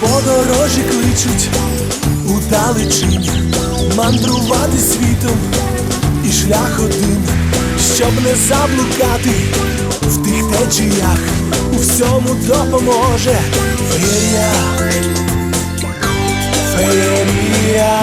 Подорожі кличуть у мандрувати світом і шлях один, щоб не заблукати в тих течіях, у всьому допоможе феєрія, феєрія.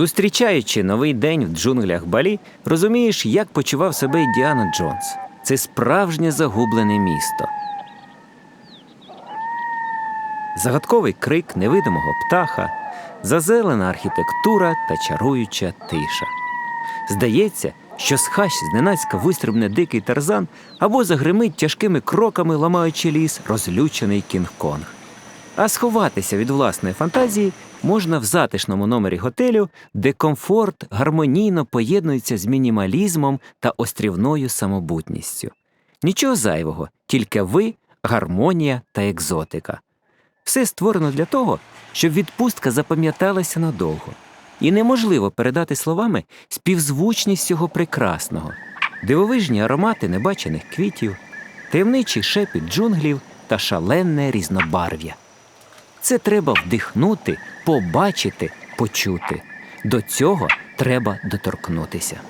Зустрічаючи новий день в джунглях Балі, розумієш, як почував себе Діана Джонс. Це справжнє загублене місто. Загадковий крик невидимого птаха, зазелена архітектура та чаруюча тиша. Здається, що з хащ зненацька вистрибне дикий тарзан або загримить тяжкими кроками, ламаючи ліс, розлючений Кінг-Конг. А сховатися від власної фантазії можна в затишному номері готелю, де комфорт гармонійно поєднується з мінімалізмом та острівною самобутністю. Нічого зайвого, тільки ви, гармонія та екзотика. Все створено для того, щоб відпустка запам'яталася надовго. І неможливо передати словами співзвучність цього прекрасного, дивовижні аромати небачених квітів, таємничий шепіт джунглів та шаленне різнобарв'я. Це треба вдихнути, побачити, почути. До цього треба доторкнутися.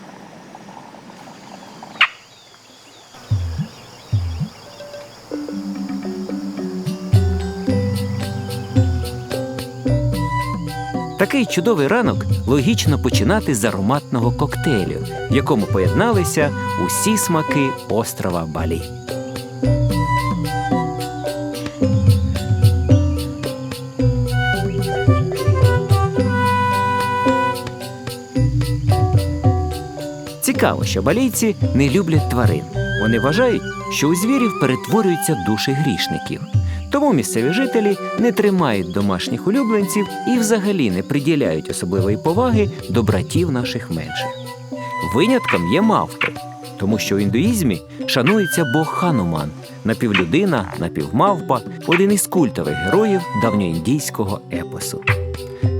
Такий чудовий ранок логічно починати з ароматного коктейлю, в якому поєдналися усі смаки острова Балі. Цікаво, що балійці не люблять тварин. Вони вважають, що у звірів перетворюються душі грішників. Тому місцеві жителі не тримають домашніх улюбленців і взагалі не приділяють особливої поваги до братів наших менших. Винятком є мавпи, тому що в індуїзмі шанується Бог Хануман, напівлюдина, напівмавпа, один із культових героїв давньоіндійського епосу.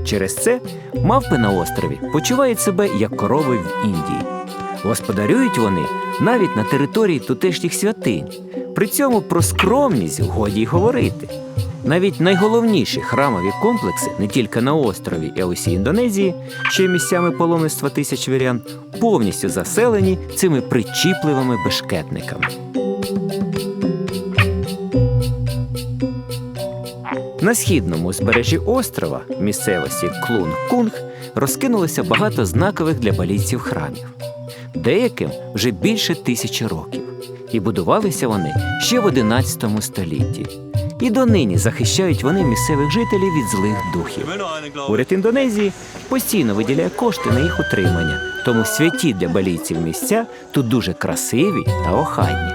Через це мавпи на острові почувають себе як корови в Індії. Господарюють вони навіть на території тутешніх святинь. При цьому про скромність годі й говорити. Навіть найголовніші храмові комплекси не тільки на острові, а усій Індонезії, що є місцями паломництва тисяч вірян, повністю заселені цими причіпливими бешкетниками. На східному узбережжі острова, місцевості Клун-Кунг, розкинулося багато знакових для балійців храмів. Деяким вже більше тисячі років, і будувалися вони ще в 11 столітті. І донині захищають вони місцевих жителів від злих духів. Уряд Індонезії постійно виділяє кошти на їх утримання, тому святі для балійців місця тут дуже красиві та охайні.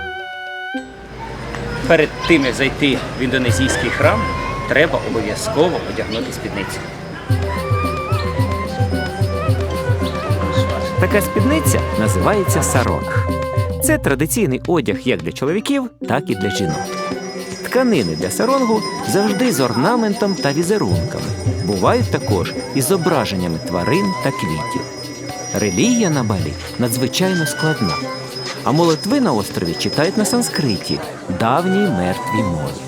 Перед тим як зайти в індонезійський храм, треба обов'язково одягнути спідницю. Така спідниця називається саронг. Це традиційний одяг як для чоловіків, так і для жінок. Тканини для саронгу завжди з орнаментом та візерунками. Бувають також із зображеннями тварин та квітів. Релігія на Балі надзвичайно складна, а молитви на острові читають на санскриті, давній мертвій мові.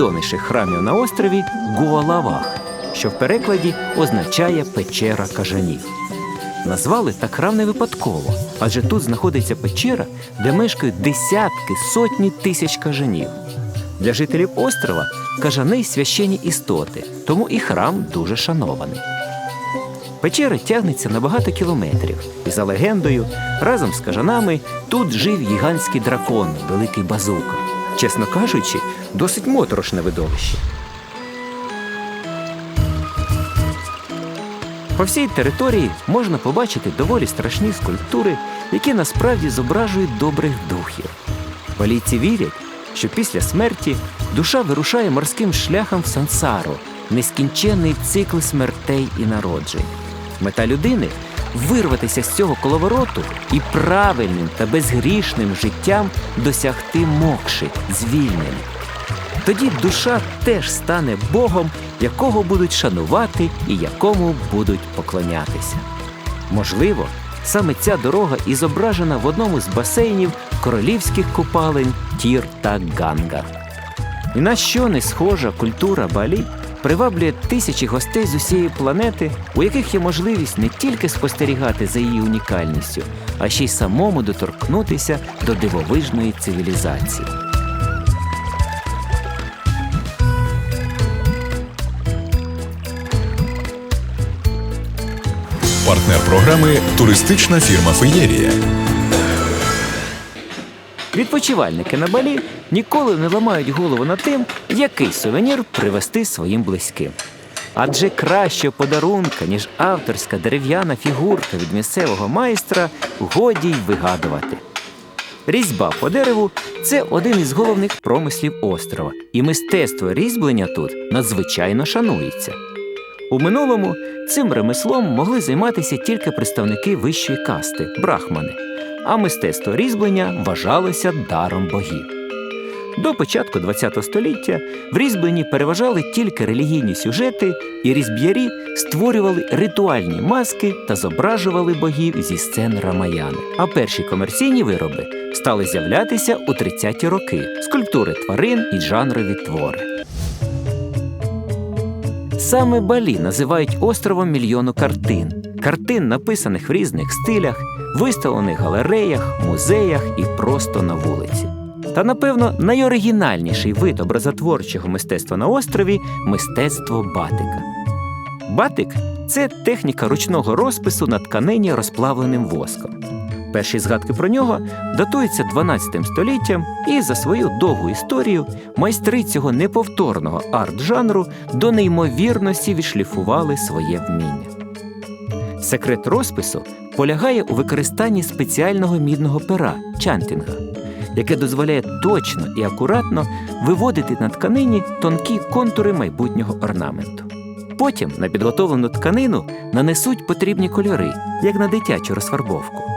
Найвідоміших храмів на острові Гуалавах, що в перекладі означає печера кажанів. Назвали так храм не випадково, адже тут знаходиться печера, де мешкають десятки, сотні тисяч кажанів. Для жителів острова кажани священні істоти, тому і храм дуже шанований. Печера тягнеться на багато кілометрів, і за легендою, разом з кажанами тут жив гігантський дракон, великий базука. Чесно кажучи, досить моторошне видовище. По всій території можна побачити доволі страшні скульптури, які насправді зображують добрих духів. Валійці вірять, що після смерті душа вирушає морським шляхом в сансару, нескінченний цикл смертей і народжень. Мета людини вирватися з цього коловороту і правильним та безгрішним життям досягти мокши, звільнення. Тоді душа теж стане Богом, якого будуть шанувати і якому будуть поклонятися. Можливо, саме ця дорога і зображена в одному з басейнів королівських купалень Тір та Ганга. І на що не схожа культура Балі приваблює тисячі гостей з усієї планети, у яких є можливість не тільки спостерігати за її унікальністю, а ще й самому доторкнутися до дивовижної цивілізації. Партнер програми туристична фірма Феєрія. Відпочивальники на Балі ніколи не ламають голову над тим, який сувенір привезти своїм близьким. Адже кращого подарунка, ніж авторська дерев'яна фігурка від місцевого майстра, годі й вигадувати. Різьба по дереву це один із головних промислів острова, і мистецтво різьблення тут надзвичайно шанується. У минулому цим ремеслом могли займатися тільки представники вищої касти брахмани, а мистецтво різьблення вважалося даром богів. До початку ХХ століття в різьбленні переважали тільки релігійні сюжети, і різьб'ярі створювали ритуальні маски та зображували богів зі сцен Рамаяни. А перші комерційні вироби стали з'являтися у 30-ті роки скульптури тварин і жанрові твори. Саме Балі називають островом мільйону картин. Картин, написаних в різних стилях, виставлених галереях, музеях і просто на вулиці. Та, напевно, найоригінальніший вид образотворчого мистецтва на острові мистецтво батика. Батик це техніка ручного розпису на тканині розплавленим воском. Перші згадки про нього датуються 12 століттям, і за свою довгу історію майстри цього неповторного арт-жанру до неймовірності відшліфували своє вміння. Секрет розпису полягає у використанні спеціального мідного пера чантінга, яке дозволяє точно і акуратно виводити на тканині тонкі контури майбутнього орнаменту. Потім на підготовлену тканину нанесуть потрібні кольори, як на дитячу розфарбовку.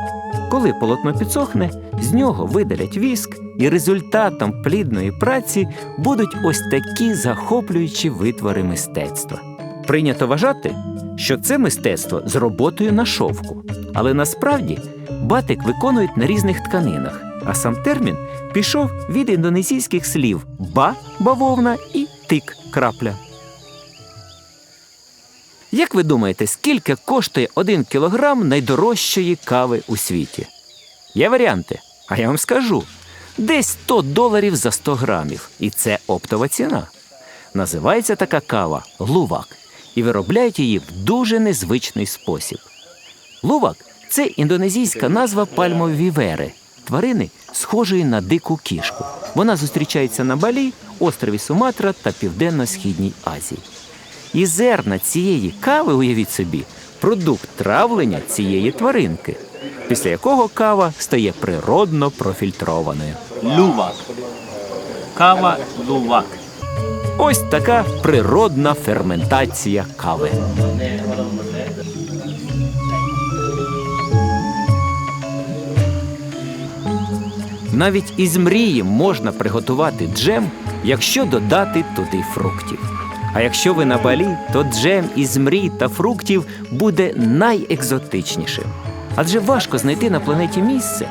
Коли полотно підсохне, з нього видалять віск, і результатом плідної праці будуть ось такі захоплюючі витвори мистецтва. Прийнято вважати, що це мистецтво з роботою на шовку, але насправді батик виконують на різних тканинах, а сам термін пішов від індонезійських слів ба бавовна і тик крапля. Як ви думаєте, скільки коштує один кілограм найдорожчої кави у світі? Є варіанти, а я вам скажу: десь 100 доларів за 100 грамів, і це оптова ціна. Називається така кава лувак, і виробляють її в дуже незвичний спосіб. Лувак це індонезійська назва пальмової вери, тварини, схожої на дику кішку. Вона зустрічається на Балі, острові Суматра та Південно-Східній Азії. І зерна цієї кави, уявіть собі, продукт травлення цієї тваринки, після якого кава стає природно профільтрованою. Luwak. Кава лувак. Ось така природна ферментація кави. Навіть із мрії можна приготувати джем, якщо додати туди фруктів. А якщо ви на балі, то джем із мрій та фруктів буде найекзотичнішим. Адже важко знайти на планеті місце,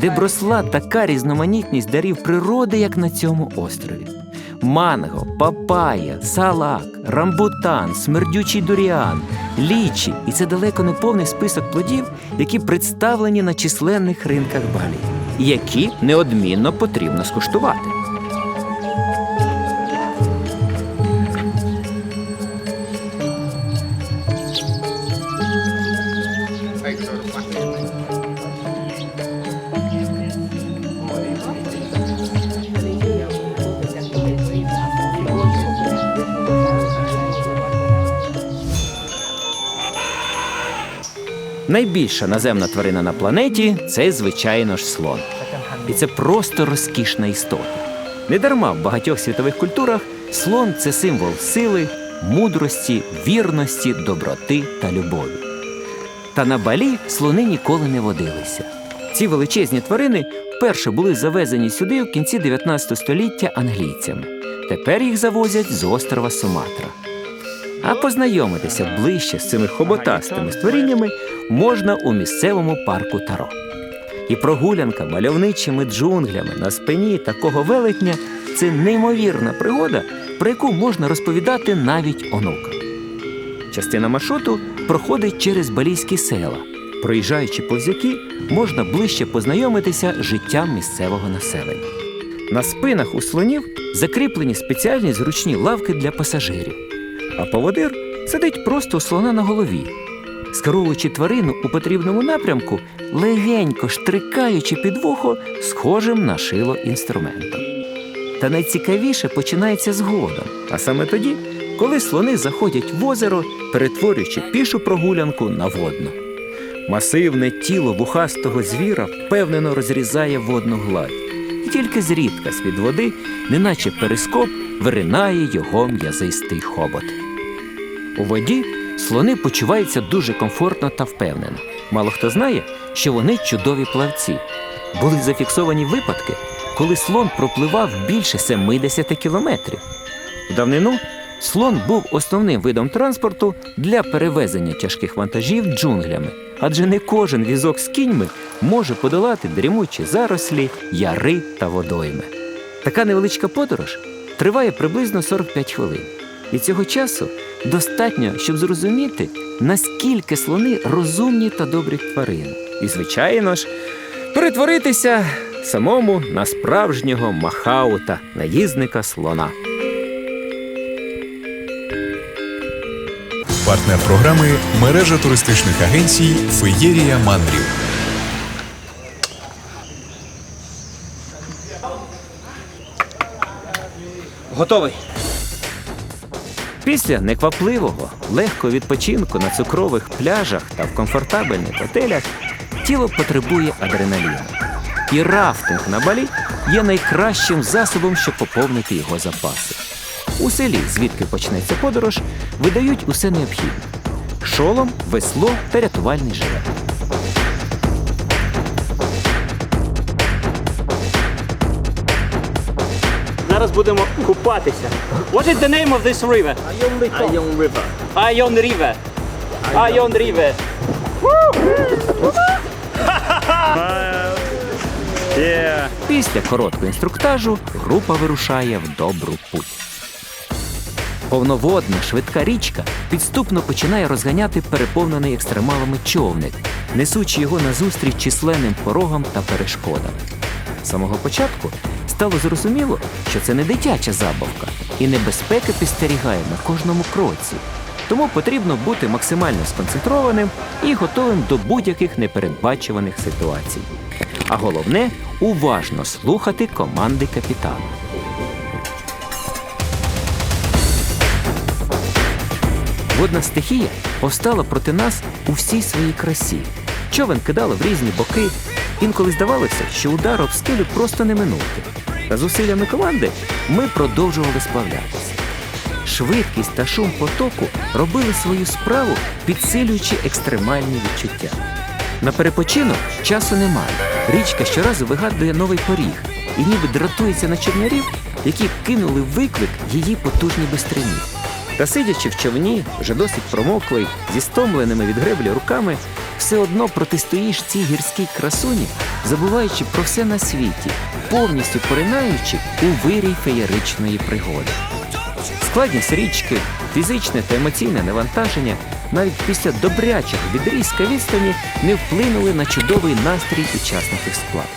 де б росла така різноманітність дарів природи, як на цьому острові. манго, папая, салак, рамбутан, смердючий дуріан, лічі. І це далеко не повний список плодів, які представлені на численних ринках Балі, які неодмінно потрібно скуштувати. Найбільша наземна тварина на планеті це, звичайно ж, слон. І це просто розкішна істота. Недарма в багатьох світових культурах слон це символ сили, мудрості, вірності, доброти та любові. Та на балі слони ніколи не водилися. Ці величезні тварини вперше були завезені сюди в кінці 19 століття англійцями. Тепер їх завозять з острова Суматра. А познайомитися ближче з цими хоботастими створіннями можна у місцевому парку Таро. І прогулянка мальовничими джунглями на спині такого велетня це неймовірна пригода, про яку можна розповідати навіть онукам. Частина маршруту проходить через балійські села. Проїжджаючи повз які, можна ближче познайомитися з життям місцевого населення. На спинах у слонів закріплені спеціальні зручні лавки для пасажирів, а поводир сидить просто у слона на голові, скеровуючи тварину у потрібному напрямку, легенько штрикаючи під вухо схожим на шило інструментом. Та найцікавіше починається згодом, а саме тоді, коли слони заходять в озеро, перетворюючи пішу прогулянку на водну. Масивне тіло вухастого звіра впевнено розрізає водну гладь, і тільки зрідка з-під води, неначе перископ, виринає його м'язистий хобот. У воді слони почуваються дуже комфортно та впевнено. Мало хто знає, що вони чудові плавці. Були зафіксовані випадки, коли слон пропливав більше 70 кілометрів. В давнину слон був основним видом транспорту для перевезення тяжких вантажів джунглями, адже не кожен візок з кіньми може подолати дрімучі зарослі, яри та водойми. Така невеличка подорож триває приблизно 45 хвилин. І цього часу достатньо, щоб зрозуміти, наскільки слони розумні та добрі тварини. І, звичайно ж, перетворитися самому на справжнього махаута, наїзника слона. Партнер програми мережа туристичних агенцій Феєрія Мандрів. Готовий. Після неквапливого, легкого відпочинку на цукрових пляжах та в комфортабельних готелях тіло потребує адреналіну. І рафтинг на балі є найкращим засобом, щоб поповнити його запаси. У селі, звідки почнеться подорож, видають усе необхідне: шолом, весло та рятувальний жилет. Зараз будемо купатися. What is the name of this river? Ion River. Ion River. Ion River. Yeah. Після короткого інструктажу група вирушає в добру путь. Повноводна, швидка річка підступно починає розганяти переповнений екстремалами човник, несучи його назустріч численним порогам та перешкодам. З самого початку стало зрозуміло, що це не дитяча забавка, і небезпека підстерігає на кожному кроці. Тому потрібно бути максимально сконцентрованим і готовим до будь-яких непередбачуваних ситуацій. А головне уважно слухати команди капітана. Водна стихія повстала проти нас у всій своїй красі. Човен кидало в різні боки. Інколи здавалося, що удар об скелю просто не минути. Та зусиллями команди ми продовжували сплавлятися. Швидкість та шум потоку робили свою справу, підсилюючи екстремальні відчуття. На перепочинок часу немає. Річка щоразу вигадує новий поріг і ніби дратується на човнярів, які кинули виклик її потужній бистрині. Та сидячи в човні, вже досить промоклий, зі стомленими від греблі руками, все одно протистоїш цій гірській красуні, забуваючи про все на світі, повністю поринаючи у вирій феєричної пригоди. Складність річки, фізичне та емоційне навантаження навіть після добрячого відрізка відстані не вплинули на чудовий настрій учасників сплаву.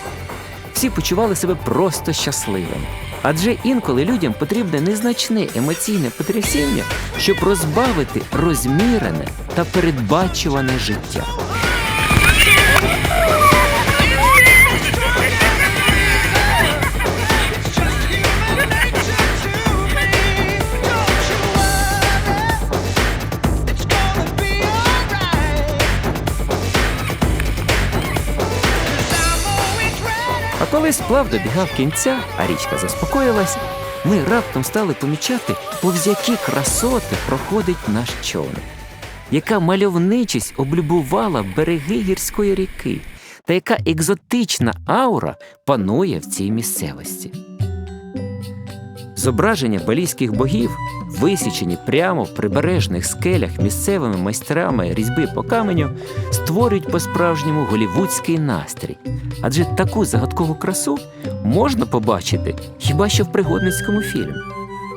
Всі почували себе просто щасливими. Адже інколи людям потрібне незначне емоційне потрясіння, щоб розбавити розмірене та передбачуване життя. А коли сплав добігав кінця, а річка заспокоїлася, ми раптом стали помічати, повз які красоти проходить наш човен, яка мальовничість облюбувала береги гірської ріки, та яка екзотична аура панує в цій місцевості. Зображення балійських богів, висічені прямо в прибережних скелях місцевими майстрами різьби по каменю, створюють по-справжньому голівудський настрій. Адже таку загадкову красу можна побачити хіба що в пригодницькому фільмі.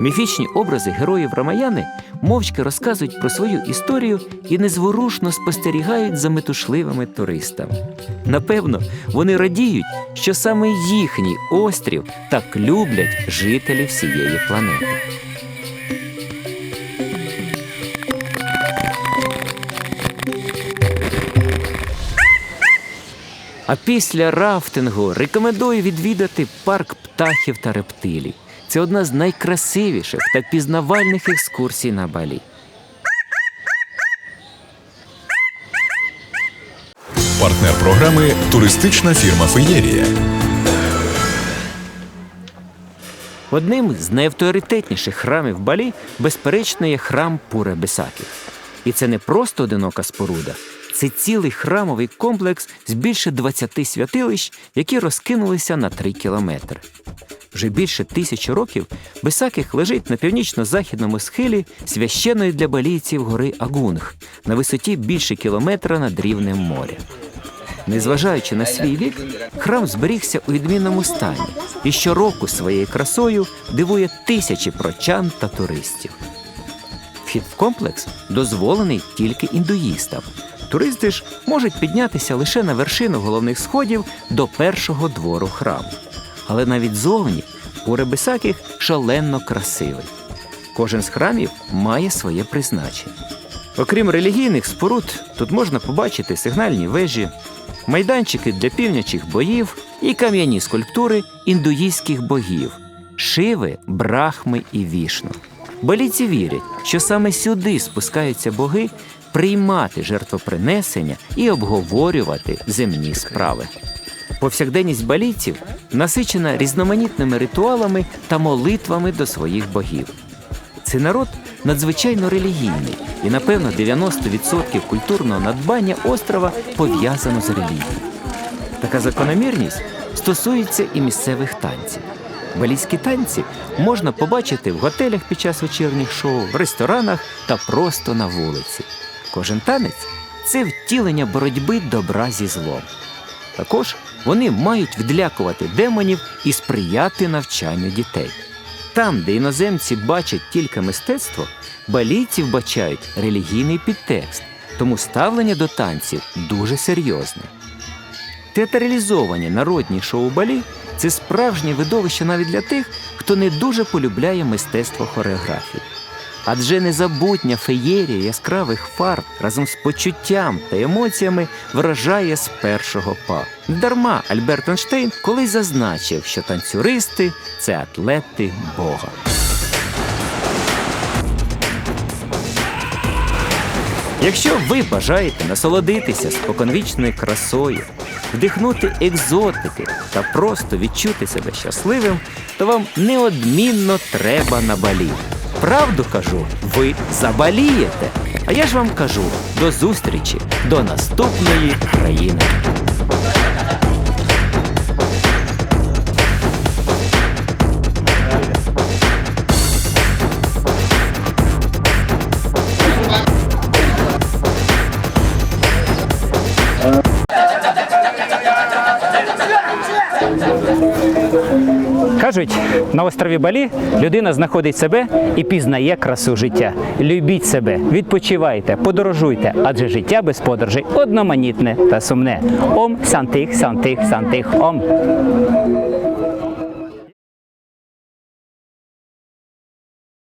Міфічні образи героїв Рамаяни мовчки розказують про свою історію і незворушно спостерігають за метушливими туристами. Напевно, вони радіють, що саме їхній острів так люблять жителі всієї планети. А після рафтингу рекомендую відвідати парк птахів та рептилій. Це одна з найкрасивіших та пізнавальних екскурсій на Балі. Партнер програми туристична фірма Феєрія. Одним з найавторитетніших храмів Балі, безперечно, є храм Пуре Бесакі. І це не просто одинока споруда, це цілий храмовий комплекс з більше 20 святилищ, які розкинулися на 3 кілометри. Вже більше тисячі років Бесаких лежить на північно-західному схилі священної для балійців гори Агунг на висоті більше кілометра над рівнем моря. Незважаючи на свій вік, храм зберігся у відмінному стані і щороку своєю красою дивує тисячі прочан та туристів. Вхід в комплекс дозволений тільки індуїстам. Туристи ж можуть піднятися лише на вершину головних сходів до першого двору храму. Але навіть зовні Уребисаких шалено красивий. Кожен з храмів має своє призначення. Окрім релігійних споруд, тут можна побачити сигнальні вежі, майданчики для півнячих боїв і кам'яні скульптури індуїзьких богів Шиви, Брахми і Вішну. Балійці вірять, що саме сюди спускаються боги приймати жертвопринесення і обговорювати земні справи. Повсякденність балійців насичена різноманітними ритуалами та молитвами до своїх богів. Цей народ надзвичайно релігійний, і напевно 90% культурного надбання острова пов'язано з релігією. Така закономірність стосується і місцевих танців. Балійські танці можна побачити в готелях під час вечірніх шоу, в ресторанах та просто на вулиці. Кожен танець це втілення боротьби добра зі злом. Також вони мають відлякувати демонів і сприяти навчанню дітей. Там, де іноземці бачать тільки мистецтво, балійці вбачають релігійний підтекст, тому ставлення до танців дуже серйозне. Театралізовані народні шоу балі це справжнє видовище навіть для тих, хто не дуже полюбляє мистецтво хореографії. Адже незабутня феєрія яскравих фарб разом з почуттям та емоціями вражає з першого па. Дарма Альберт Ейнштейн колись зазначив, що танцюристи це атлети Бога. Якщо ви бажаєте насолодитися споконвічною красою, вдихнути екзотики та просто відчути себе щасливим, то вам неодмінно треба на балі. Правду кажу, ви забалієте. А я ж вам кажу до зустрічі, до наступної країни. На острові Балі людина знаходить себе і пізнає красу життя. Любіть себе, відпочивайте, подорожуйте, адже життя без подорожей одноманітне та сумне. Ом сантих, сантих, сантих, ом.